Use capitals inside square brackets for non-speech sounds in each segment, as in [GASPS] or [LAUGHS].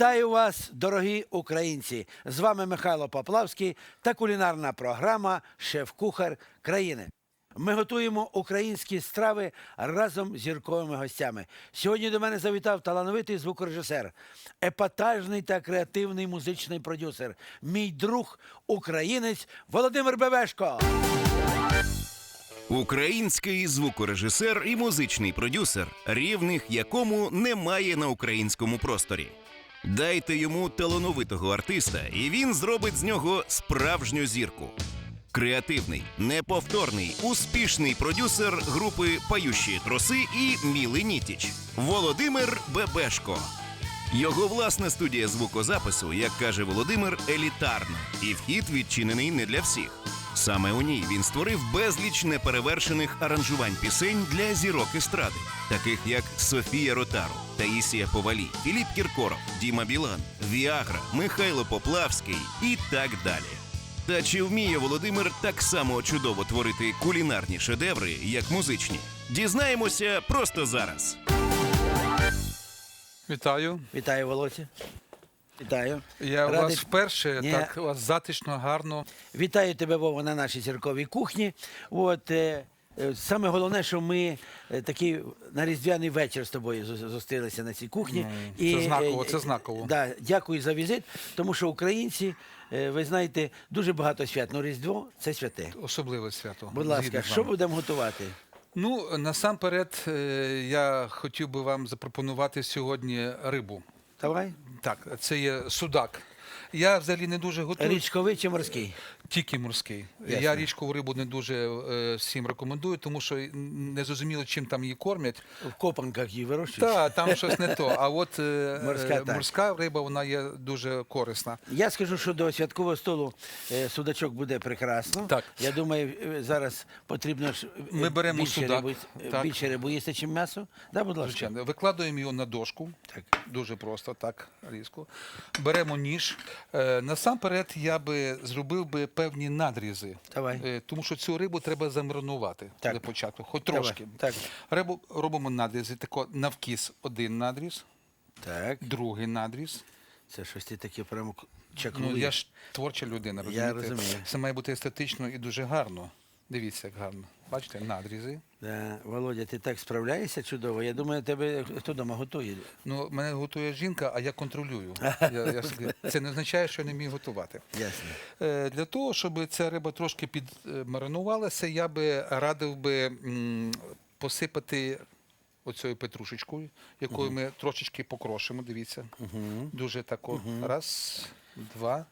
Вітаю вас, дорогі українці! З вами Михайло Поплавський та кулінарна програма Шеф-Кухар країни. Ми готуємо українські страви разом з зірковими гостями. Сьогодні до мене завітав талановитий звукорежисер, епатажний та креативний музичний продюсер, мій друг, українець Володимир Бевешко. Український звукорежисер і музичний продюсер, рівних якому немає на українському просторі. Дайте йому талановитого артиста, і він зробить з нього справжню зірку. Креативний, неповторний, успішний продюсер групи Пающі троси і Міли Нітіч Володимир Бебешко. Його власна студія звукозапису, як каже Володимир, елітарна, і вхід відчинений не для всіх. Саме у ній він створив безліч неперевершених аранжувань пісень для зірок естради, таких як Софія Ротару, Таїсія Повалі, Філіп Кіркоров, Діма Білан, Віагра, Михайло Поплавський і так далі. Та чи вміє Володимир так само чудово творити кулінарні шедеври, як музичні? Дізнаємося просто зараз. Вітаю. Вітаю, Володя. Вітаю. Я у Радий- вас вперше, Ні. так у вас затишно, гарно. Вітаю тебе, Вова, на нашій зірковій кухні. От, е, саме головне, що ми е, такий на різдвяний вечір з тобою зу- зустрілися на цій кухні. Ну, це знаково, е, це знаково. Да, дякую за візит, тому що українці, е, ви знаєте, дуже багато свят. Ну, Різдво це святе. Особливе свято. Будь ласка, Згідно з що вами. будемо готувати? Ну, насамперед, е, я хотів би вам запропонувати сьогодні рибу. Давай. Так, це є судак. Я взагалі не дуже готую. Річковий чи морський? Тільки морський. Ясно. Я річкову рибу не дуже е, всім рекомендую, тому що не зрозуміло, чим там її кормять. В копанках її вирощують. Та там щось не то. А от е, [LAUGHS] Морська, е, морська риба вона є дуже корисна. Я скажу, що до святкового столу е, судачок буде прекрасно. Так. Я думаю, е, зараз потрібно ж е, Ми беремо більше судак. рибу, Так. більше рибу їсти, ніж м'ясо. Да, будь ласка. Звичайно, викладуємо його на дошку. Так. Дуже просто, так, різко. Беремо ніж. Е, насамперед я би зробив би певні надрізи. Давай. Е, тому що цю рибу треба замаринувати Так. для початку, хоч Давай. трошки. Так. Рибу, робимо надрізи, тако навкіс один надріз, Так, другий надріз. це щось ти таке прямо к- Ну, я ж творча людина, розумієте? розумію. Це має бути естетично і дуже гарно. Дивіться, як гарно. Бачите, надрізи. Да. Володя, ти так справляєшся чудово. Я думаю, тебе хто дома готує. Ну, мене готує жінка, а я контролюю. [LAUGHS] Я, я, це не означає, що я не вмію готувати. Ясно. Е, Для того, щоб ця риба трошки підмаринувалася, я би радив би м, посипати оцею петрушечкою, якою ми трошечки покрошимо. Дивіться. Дуже тако. Раз, два,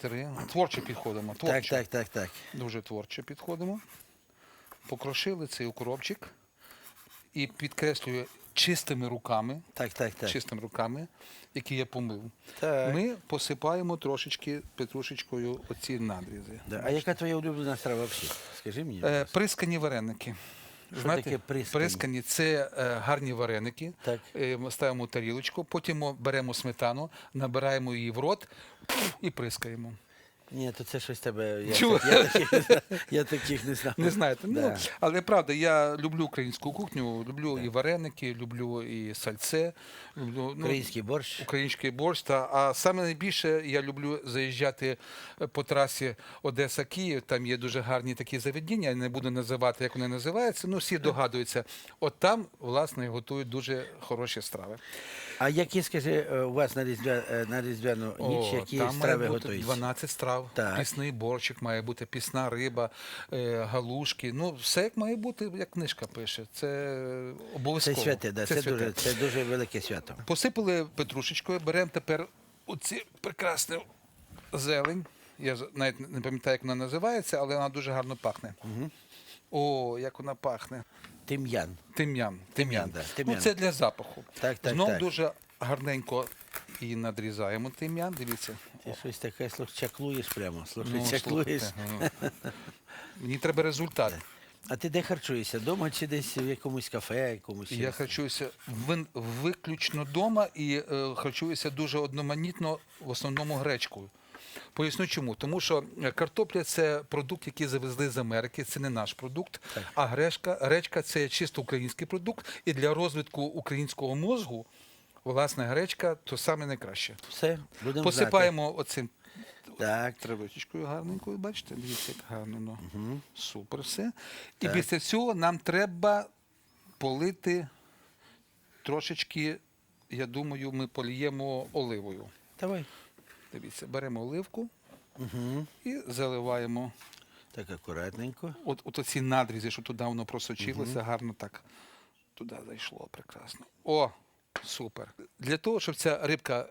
три. Творче підходимо. Так, так, так, так. Дуже творче підходимо. Покрошили цей укропчик і підкреслюю чистими руками. Так, так, так. Чистими руками, які я помив. Так. Ми посипаємо трошечки петрушечкою оці надрізи. Да. А яка твоя улюблена страва взагалі? Скажи мені. Е, прискані вареники. Що таке прискані? це е, гарні вареники. Так. Е, ми ставимо тарілочку, потім беремо сметану, набираємо її в рот і прискаємо. Ні, то це щось тебе. Я, Чого? так- я, таких, не знаю. я таких не знаю. Не знаєте, ну Да. але правда, я люблю українську кухню, люблю і вареники, люблю і сальце, люблю ну, Український борщ. Український борщ, та а саме найбільше я люблю заїжджати е, по трасі Одеса-Київ. Там є дуже гарні такі заведення. Я не буду називати, як вони називаються. Ну всі догадуються. От там власне готують дуже хороші страви. А які, скажи, е, у вас на, різдвя, е, на різдвяну ніч, О, які там страви має бути готуються? 12 страв, Так. пісний борщик має бути, пісна риба, е, галушки. Ну все як має бути, як книжка пише. Це Це обов'язково. святе, да, це, святе. дуже, це дуже велике свято. Посипали петрушечкою, беремо тепер оці прекрасну зелень. Я з- навіть не пам'ятаю, як вона називається, але вона дуже гарно пахне. О, як вона пахне. Тим'ян. Тим'ян. Тим'ян. да, тим'ян. Ну, це для запаху. Так, так, Знов так. дуже гарненько і надрізаємо тим'ян. Дивіться. Ти щось таке слух, чаклуєш прямо. Слухай, Ну, чаклуєш. слухайте, ну. Мені треба результат. А ти де харчуєшся? Дома чи десь в якомусь кафе, якомусь? Я харчуюся вин- виключно вдома і е, харчуюся дуже одноманітно, в основному гречкою. Поясню чому. Тому що е, картопля це продукт, який завезли з Америки, це не наш продукт. А гречка, гречка це чисто український продукт. І для розвитку українського мозку власне гречка, то саме найкраще. Все, будемо Посипаємо оцим знати. Так. травичкою гарненькою, бачите, дивіться, як гарно. Ну. Супер все. І після цього нам треба полити трошечки, я думаю, ми поліємо оливою. Давай. Дивіться, беремо оливку Угу. і заливаємо. Так акуратненько. От, от оці надрізи, що туди воно просочилося, гарно так туди зайшло прекрасно. О, супер. Для того, щоб ця рибка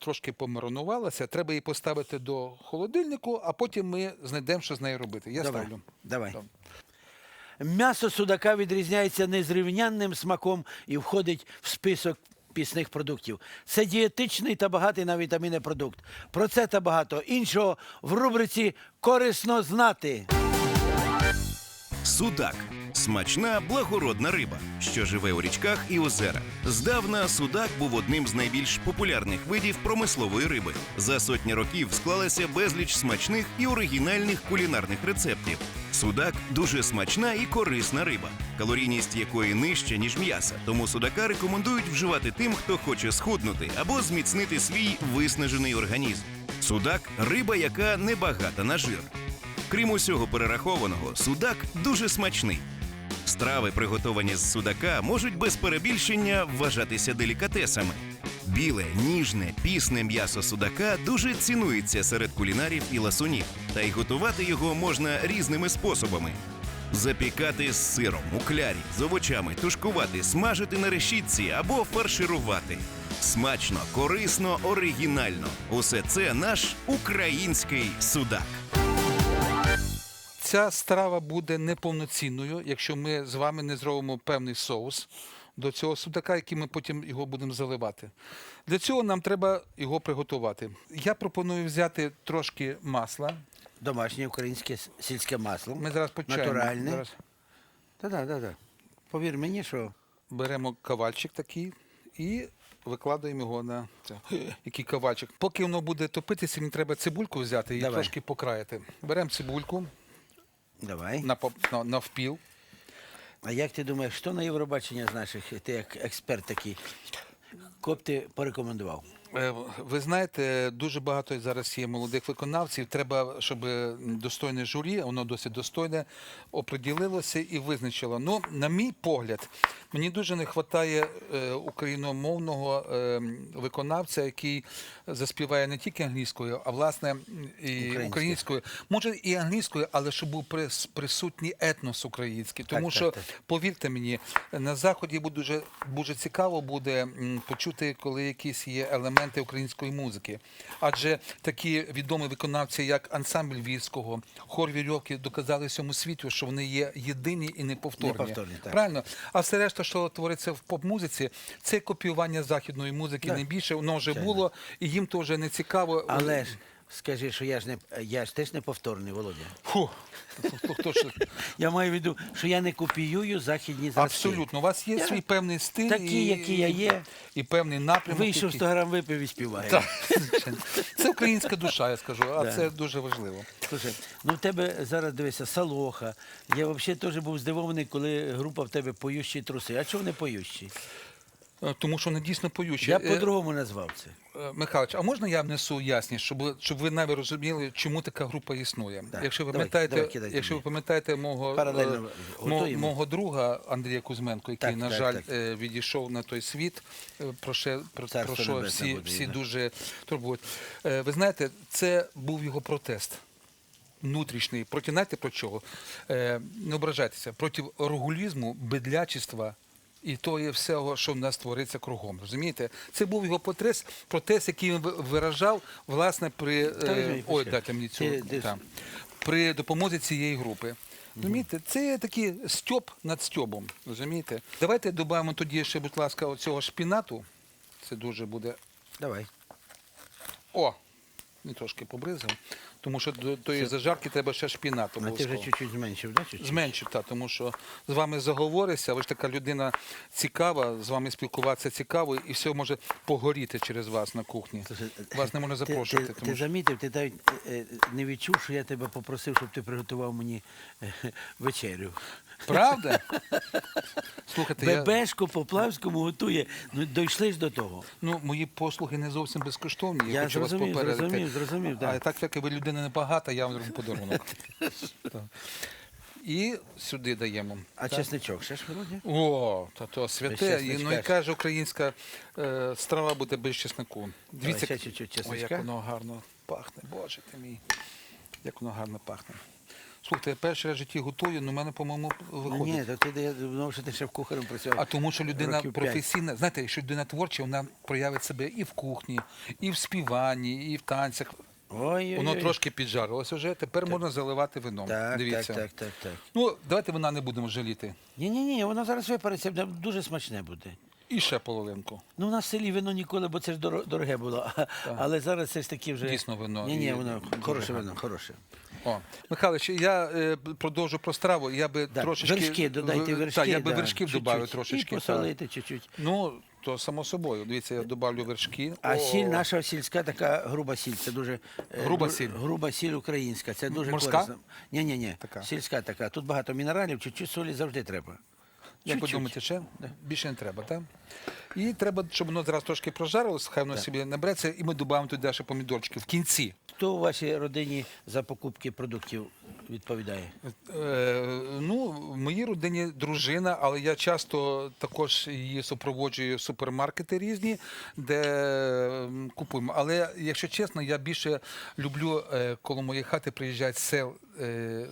трошки помаринувалася, треба її поставити до холодильнику, а потім ми знайдемо, що з нею робити. Я Давай. ставлю. Давай. М'ясо судака відрізняється незрівнянним смаком і входить в список пісних продуктів. Це дієтичний та багатий на вітаміни продукт. Про це та багато іншого в рубриці Корисно знати. Судак смачна благородна риба, що живе у річках і озерах. Здавна судак був одним з найбільш популярних видів промислової риби. За сотні років склалася безліч смачних і оригінальних кулінарних рецептів. Судак дуже смачна і корисна риба, калорійність якої нижча ніж м'яса. Тому судака рекомендують вживати тим, хто хоче схуднути або зміцнити свій виснажений організм. Судак риба, яка не багата на жир. Крім усього перерахованого, судак дуже смачний. Страви, приготовані з судака, можуть без перебільшення вважатися делікатесами. Біле, ніжне, пісне м'ясо судака дуже цінується серед кулінарів і ласунів, та й готувати його можна різними способами. Запікати з сиром, у клярі, з овочами, тушкувати, смажити на решітці або фарширувати. Смачно, корисно, оригінально. Усе це наш український судак. Ця страва буде неповноцінною, якщо ми з вами не зробимо певний соус до цього судака, який ми потім його будемо заливати. Для цього нам треба його приготувати. Я пропоную взяти трошки масла. Домашнє українське сільське масло. Ми зараз почаємо. Натуральне. Зараз Та-да, да-да. Повір мені, що беремо кавальчик такий і викладаємо його на це. [GASPS] Який кавальчик. Поки воно буде топитися, мені треба цибульку взяти і Давай. трошки покраяти. Беремо цибульку давай. на, на, навпіл. А як ти думаєш, що на Євробачення з наших, ти як експерт такий, кого ти порекомендував? Е, Ви знаєте, дуже багато зараз є молодих виконавців. Треба, щоб достойне журі, воно досить достойне, оприділилося і визначило. Ну, на мій погляд, мені дуже не вистачає україномовного е, виконавця, який заспіває не тільки англійською, а власне і Українською. українською. Може і англійською, але щоб був присутній етнос український. Тому Так, що так, так. повірте мені, на заході буде дуже, дуже цікаво буде почути, коли якісь є елементи української музики. Адже такі відомі виконавці, як ансамбль війського, хор вірьовки, доказали всьому світу, що вони є єдині і неповторні. Неповторні, так. Правильно? А все решта, що твориться в поп-музиці, це копіювання західної музики. Так. більше воно вже було, і їм то вже не цікаво. Але ж скажи, що я ж не я ж теж не повторний, Володя. Фу, Я маю в виду, що я не копіюю західні зразки. Абсолютно, у вас є Я свій певний стиль, такий, і, який я є. і певний напрямок. Вийшов який- 100 грам випив і співаю. Так, звичайно. Це українська душа, я скажу, а це дуже важливо. Слушай, ну в тебе зараз дивися, Салоха. Я взагалі теж був здивований, коли група в тебе поющі труси. А чого не поющі? Е, Тому що вони дійсно поючі. Я Е, по-другому назвав це. е, Михайлович, а можна я внесу ясність, щоб, щоб ви навіть розуміли, чому така група існує? Так, Якщо ви давай, пам'ятаєте, давай, якщо ви пам'ятаєте мого, мо- мого друга Андрія Кузьменко, який, Так, на так, жаль, так. відійшов на той світ, про що, про, про що всі, буде всі дуже турбують. Ви знаєте, це був його протест. Внутрішній, проти знаєте про чого? Е, не ображайтеся, проти регулізму, бедлячества і того всього, що в нас твориться кругом. Розумієте? Це був його протест, протест, який він виражав власне при е, ой, дайте мені цю там, при допомозі цієї групи. Розумієте, це такий стьоп над стьобом. Розумієте? Давайте додамо тоді ще, будь ласка, оцього шпінату. Це дуже буде Давай. о, не трошки побризав. Тому що до тої зажарки треба ще шпінат. А ти вже чуть-чуть зменшив, да? Чуть-чуть? Зменшив, так, тому що з вами заговоришся, ви ж така людина цікава, з вами спілкуватися цікаво, і все може погоріти через вас на кухні. Слушай, Вас не можна Ти, запрошувати. ти, тому ти що... замітив, ти навіть е, не відчув, що я тебе попросив, щоб ти приготував мені е, [LAUGHS] вечерю. Правда? Слухайте, я, Бебешко по Плавському готує. Ну, дійшли ж до того. ну, мої послуги не зовсім безкоштовні. Я, Я хочу вас попередити. зрозумів, зрозумів, А так. як ви людина небагата, я вам зроблю подарунок. [LAUGHS] Так. І сюди даємо. А Так. чесничок ще ж Володя? О, то, то святе. Без І, ну і чесничка. каже, українська е, страва буде без чеснику. Дивіться, ще чуть-чуть ой, чесничка. як воно гарно пахне. Боже ти мій. Як воно гарно пахне. Слухайте, я перший раз в житті готую, але в мене, по-моєму, Ну, виходить. ні, то ти я думав, що ти ще в кухарем працював. А тому, що людина років п'ять. професійна, знаєте, якщо людина творча, вона проявить себе і в кухні, і в співанні, і в танцях. Ой, Воно трошки піджарилося вже, тепер можна заливати вином. Так, Дивіться. так, так, так, так. Ну, давайте вина не будемо жаліти. Ні, ні, ні, воно зараз випариться, буде дуже смачне буде. І ще половинку. Ну, у нас в селі вино ніколи, бо це ж доро- дороге було. Але зараз це ж таки вже. Дійсно вино Ні, ні, воно хороше вино, хороше. О, Михайлович, я е, продовжу про страву. Я би да. трошечки вершки, додайте вершки. Так, я би да, вершків додав І трошечки. так. посолити чуть-чуть. Ну, то само собою. Дивіться, я додавлю вершки. А О, сіль наша сільська така груба сіль. Це дуже е, Груба сіль? Груба сіль українська. Це дуже Морська? корисно. Ні, ні, ні. Така. Сільська така. Тут багато мінералів, чуть-чуть солі завжди треба. Як ви думаєте, ще? Більше не треба, так? І треба, щоб воно зараз трошки прожарилось, хай воно собі набереться, і ми додаємо туди ще помідорчики в кінці. Хто у вашій родині за покупки продуктів відповідає? Е, ну, в моїй родині дружина, але я часто також її супроводжую в супермаркети різні, де купуємо. Але якщо чесно, я більше люблю, е, коли мої хати приїжджають з сел. Е,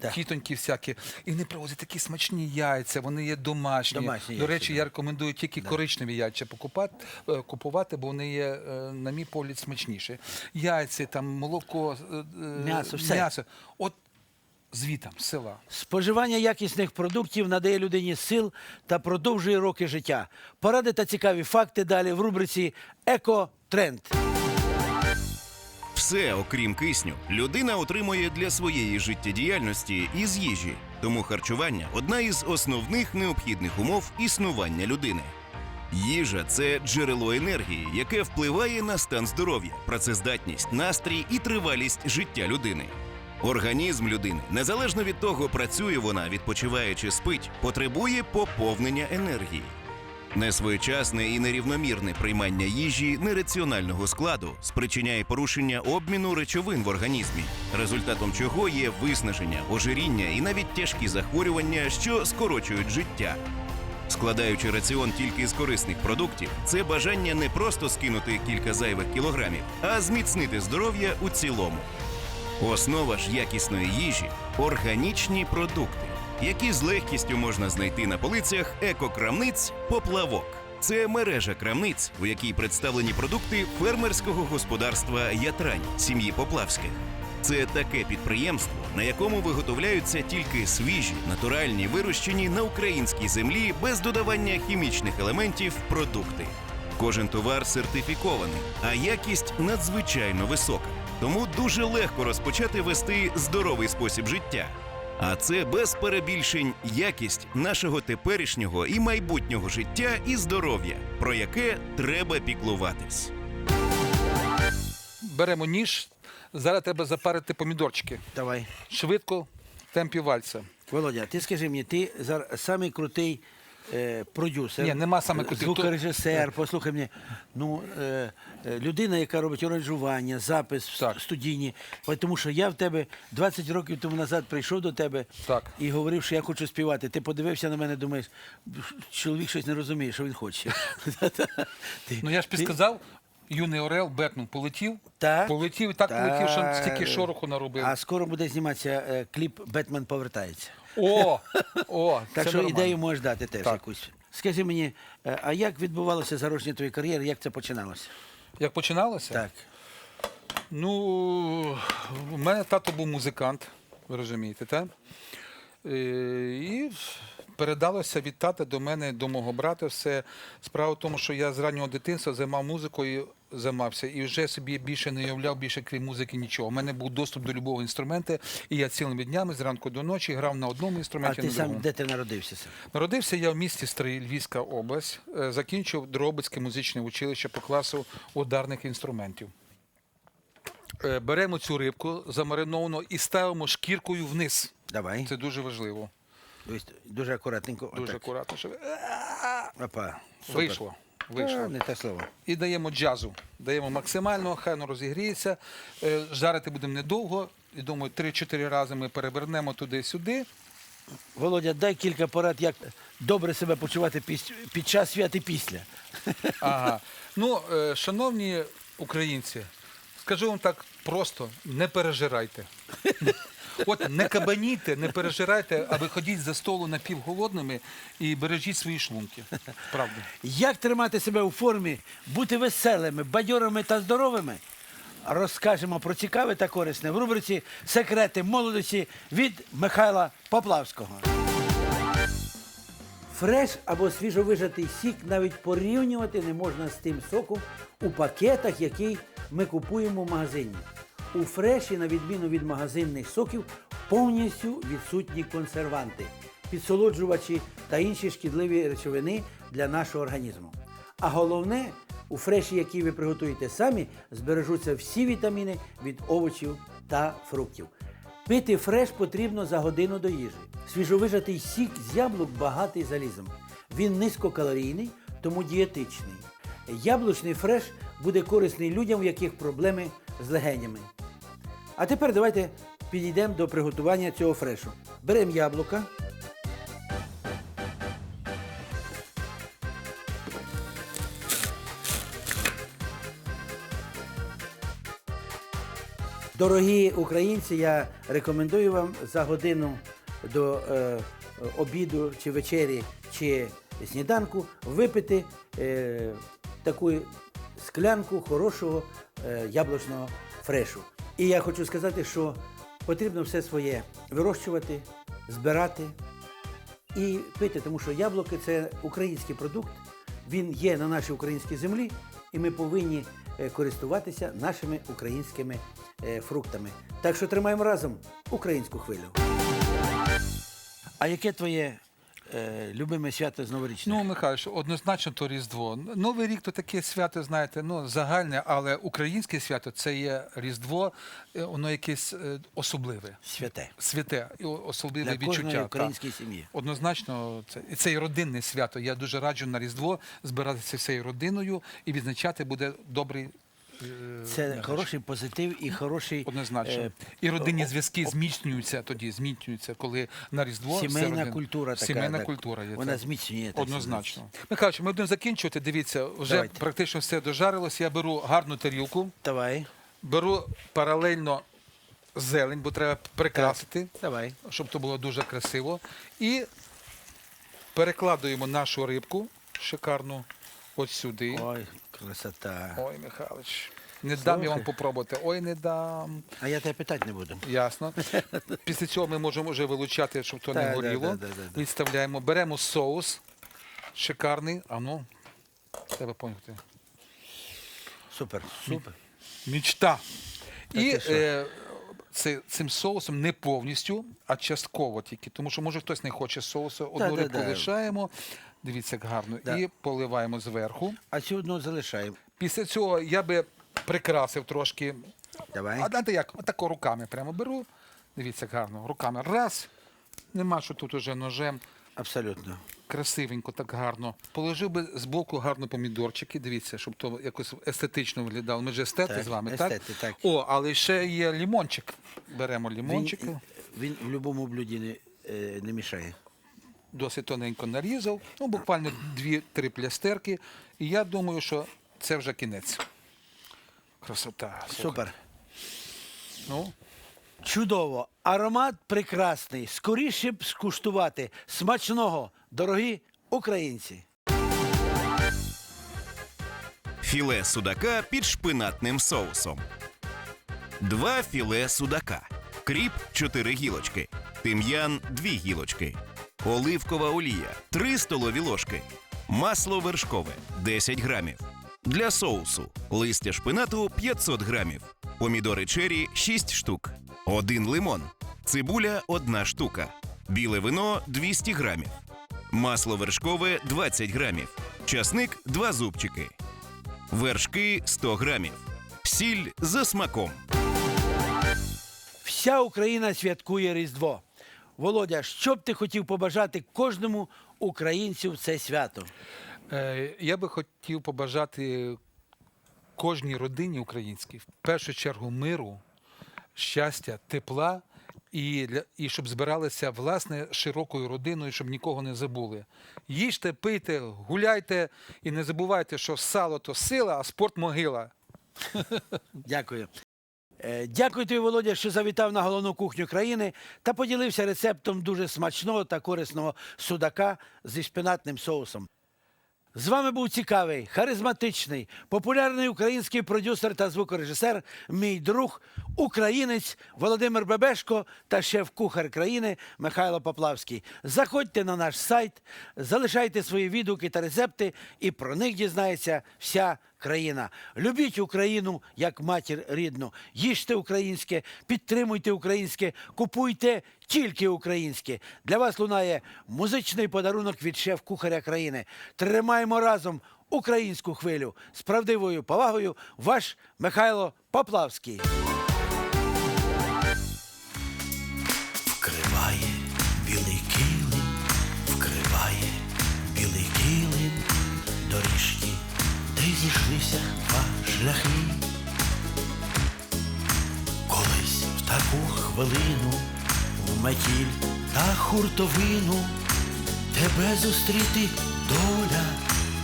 Так. Тітоньки всякі, і вони привозять такі смачні яйця, вони є домашні. Домашні До яйця, речі, да. я рекомендую тільки коричневі яйця покупати, е, купувати, бо вони є, е, на мій погляд, смачніші. Яйця, там, молоко, е, е, М'ясо, все. м'ясо. От звітам, з села. Споживання якісних продуктів надає людині сил та продовжує роки життя. Поради та цікаві факти далі в рубриці Еко-тренд. Все, окрім кисню, людина отримує для своєї життєдіяльності із їжі. Тому харчування одна із основних необхідних умов існування людини. Їжа це джерело енергії, яке впливає на стан здоров'я, працездатність, настрій і тривалість життя людини. Організм людини, незалежно від того, працює вона, відпочиває чи спить, потребує поповнення енергії. Несвоєчасне і нерівномірне приймання їжі нераціонального складу спричиняє порушення обміну речовин в організмі, результатом чого є виснаження, ожиріння і навіть тяжкі захворювання, що скорочують життя. Складаючи раціон тільки з корисних продуктів, це бажання не просто скинути кілька зайвих кілограмів, а зміцнити здоров'я у цілому. Основа ж якісної їжі органічні продукти, які з легкістю можна знайти на полицях екокрамниць поплавок. Це мережа крамниць, у якій представлені продукти фермерського господарства Ятрань сім'ї Поплавських. Це таке підприємство, на якому виготовляються тільки свіжі, натуральні, вирощені на українській землі без додавання хімічних елементів продукти. Кожен товар сертифікований, а якість надзвичайно висока. Тому дуже легко розпочати вести здоровий спосіб життя. А це без перебільшень якість нашого теперішнього і майбутнього життя і здоров'я, про яке треба піклуватись. Беремо ніж. Зараз треба запарити помідорчики. Давай. Швидко, в темпі вальса. Володя, ти скажи мені, ти зараз самий крутий е, продюсер. Ні, нема самий крутий. Звукорежисер, послухай мене. Ну, е, е, людина, яка робить оранжування, запис в Так. студійні. От Тому що я в тебе 20 років тому назад прийшов до тебе Так. і говорив, що я хочу співати. Ти подивився на мене, думаєш, чоловік щось не розуміє, що він хоче. [LAUGHS] Ти- Ну я ж ти- підсказав, юний Орел Бетмен полетів. Так. Полетів і так полетів, що стільки шороху наробив. А скоро буде зніматися е, кліп Бетмен повертається. О! О! Так це що нормально. ідею можеш дати теж Так. якусь. Скажи мені, е, а як відбувалося зарожнення твоєї кар'єри, як це починалося? Як починалося? Так. Ну, у мене тато був музикант, ви розумієте, так? Е, І передалося від тата до мене, до мого брата все. Справа в тому, що я з раннього дитинства займав музикою, займався і вже собі більше не уявляв, більше крім музики нічого. У мене був доступ до любого інструменту, і я цілими днями зранку до ночі грав на одному А інструменті, ти на сам другому. де ти народився? сам? Народився я в місті Стрий, Львівська область. Е, Закінчив Дробицьке музичне училище по класу ударних інструментів. Е, Беремо цю рибку замариновану і ставимо шкіркою вниз. Давай. Це дуже важливо. Ось Дуже акуратненько. Дуже отак. акуратно, щоб Опа. Супер. вийшло. Вийшло. Не те слово. І даємо джазу. Даємо максимально, хай воно розігріється. Е, Жарити будемо недовго. І думаю, 3-4 рази ми перевернемо туди-сюди. Володя, дай кілька порад, як добре себе почувати під час свят і після. Ага. [LAUGHS] Ну, е, шановні українці, скажу вам так просто: не пережирайте. [LAUGHS] От не кабаніте, не пережирайте, а ви ходіть за столу напівголодними і бережіть свої шлунки. Правда. Як тримати себе у формі, бути веселими, бадьорими та здоровими? Розкажемо про цікаве та корисне в рубриці Секрети молодості від Михайла Поплавського. Фреш або свіжовижатий сік навіть порівнювати не можна з тим соком у пакетах, який ми купуємо в магазині. У фреші, на відміну від магазинних соків, повністю відсутні консерванти, підсолоджувачі та інші шкідливі речовини для нашого організму. А головне, у фреші, який ви приготуєте самі, збережуться всі вітаміни від овочів та фруктів. Пити фреш потрібно за годину до їжі. Свіжовижатий сік з яблук багатий залізом. Він низькокалорійний, тому дієтичний. Яблучний фреш буде корисний людям, у яких проблеми з легенями. А тепер давайте підійдемо до приготування цього фрешу. Беремо яблука. Дорогі українці, я рекомендую вам за годину до е, обіду чи вечері чи сніданку випити е, таку склянку хорошого е, яблучного фрешу. І я хочу сказати, що потрібно все своє вирощувати, збирати і пити, тому що яблуки це український продукт, він є на нашій українській землі, і ми повинні е, користуватися нашими українськими е, фруктами. Так що тримаємо разом українську хвилю. А яке твоє е, любиме свято з новорічне? Ну, Михайлович, однозначно то Різдво. Новий рік то таке свято, знаєте, ну загальне, але українське свято це є Різдво, е, воно якесь е, особливе. Святе. Святе і о- особливе Для кожної відчуття. української сім'ї. Однозначно, це і це і родинне свято. Я дуже раджу на Різдво збиратися всією родиною і відзначати буде добрий. Е, Це хороший позитив і хороший Однозначно. е, і родинні зв'язки зміцнюються тоді, зміцнюються, коли на Різдво Сімейна родина- культура така. Сімейна так. культура є. Вона зміцнює. так Однозначно. Михайлович, ми будемо закінчувати. Дивіться, вже Давайте. практично все дожарилось. Я беру гарну тарілку, Давай. беру паралельно зелень, бо треба прикрасити, Давай. щоб то було дуже красиво. І перекладуємо нашу рибку шикарну от сюди. Ой, красота. Ой, Михайлович, не дам я вам попробувати. Ой, не дам. А я тебе питати не буду. Ясно. [LAUGHS] Після цього ми можемо вже вилучати, щоб то не да, горіло. да, да, да, да. Відставляємо. Беремо соус шикарний. А ну, треба поняти. Супер, супер. Мічта. І ти що? е, це, цим соусом не повністю, а частково тільки. Тому що може хтось не хоче соусу, одну да, рибку да. лишаємо. Дивіться, як гарно. Да. І поливаємо зверху. А цю одну залишаємо. Після цього я би прикрасив трошки. Давай. А знаєте як? Отако руками прямо беру. Дивіться, як гарно. Руками. Раз. Нема що тут уже ножем. Абсолютно. Красивенько, так гарно. Положив би збоку гарно помідорчики. Дивіться, щоб то якось естетично виглядало. Ми ж естети Так, з вами, естети, так? так. О, але ще є лімончик. Беремо лімончик, Він, він в будь-якому блюді не, е, не мішає. Досить тоненько нарізав. Ну, буквально дві-три плястерки. І я думаю, що це вже кінець. Красота. Супер. Ну, Чудово. Аромат прекрасний. Скоріше б скуштувати. Смачного, дорогі українці. Філе судака під шпинатним соусом. Два філе судака. Кріп 4 гілочки. Тим'ян 2 гілочки. Оливкова олія 3 столові ложки. Масло вершкове 10 грамів. Для соусу листя шпинату 500 грамів. Помідори чері 6 штук. Один лимон. Цибуля 1 штука. Біле вино 200 грамів. Масло вершкове 20 грамів. Часник 2 зубчики. Вершки 100 грамів. Сіль за смаком. Вся Україна святкує Різдво. Володя, що б ти хотів побажати кожному українцю в це свято? Е, Я би хотів побажати кожній родині українській в першу чергу миру, щастя, тепла. І, для, і щоб збиралися власне широкою родиною, щоб нікого не забули. Їжте, пийте, гуляйте і не забувайте, що сало то сила, а спорт могила. Дякую. Е, Дякую тобі, Володя, що завітав на головну кухню країни та поділився рецептом дуже смачного та корисного судака зі шпинатним соусом. З вами був цікавий, харизматичний, популярний український продюсер та звукорежисер, мій друг, українець Володимир Бебешко та шеф-кухар країни Михайло Поплавський. Заходьте на наш сайт, залишайте свої відгуки та рецепти, і про них дізнається вся країна. Любіть Україну як матір рідну. Їжте українське, підтримуйте українське, купуйте тільки українське. Для вас лунає музичний подарунок від шеф-кухаря країни. Тримаємо разом українську хвилю з правдивою повагою. Ваш Михайло Поплавський. Вкриває білий килим, вкриває білий килим, доріжки, зійшлися два шляхи. Колись в таку хвилину в метіль та хуртовину тебе зустріти доля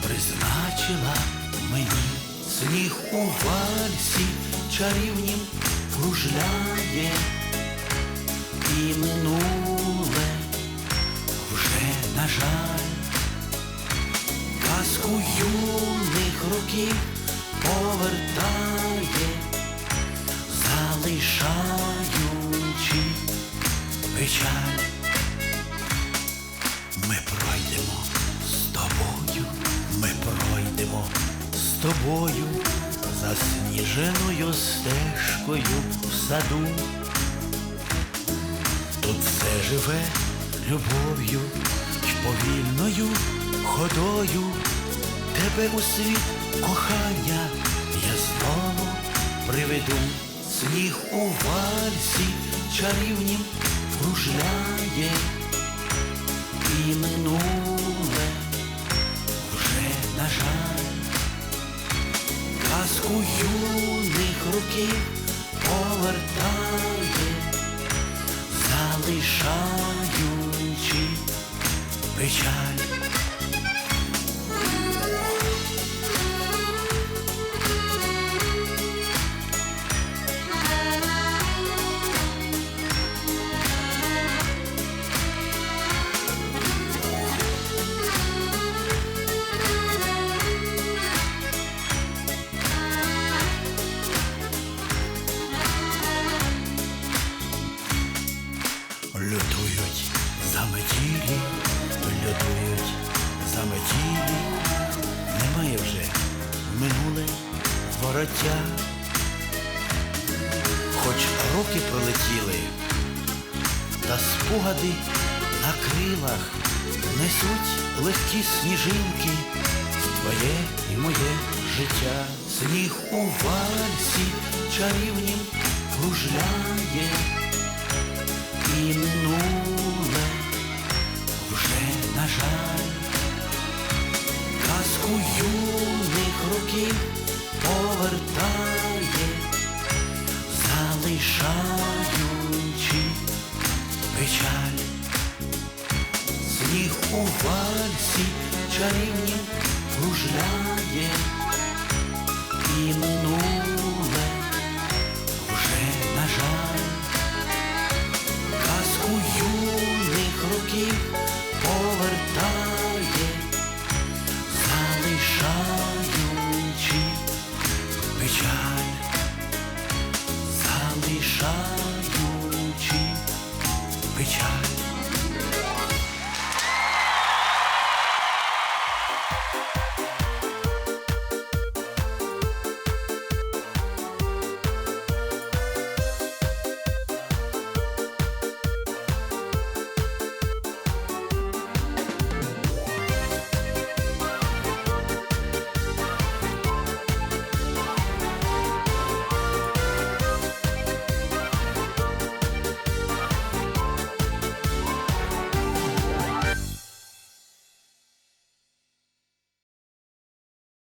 призначила мені. Сніг у вальсі чарівнім кружляє і минуле вже, на жаль, казку юних років повертає, залишаючи печаль. Ми пройдемо з тобою, ми пройдемо з тобою засніженою стежкою в саду. Тут все живе любов'ю й повільною ходою. Тебе у світ кохання я знову приведу. Сніг у вальсі чарівнім кружляє, і минуле вже, на жаль, казку юних років повертає залишаючи печаль. Несуть легкі сніжинки твоє і моє життя. Сніг у вальсі чарівнім кружляє і минуле вже, на жаль, казку юних років повертає, залишаючи печаль. У вальсі чарівні кружляє, і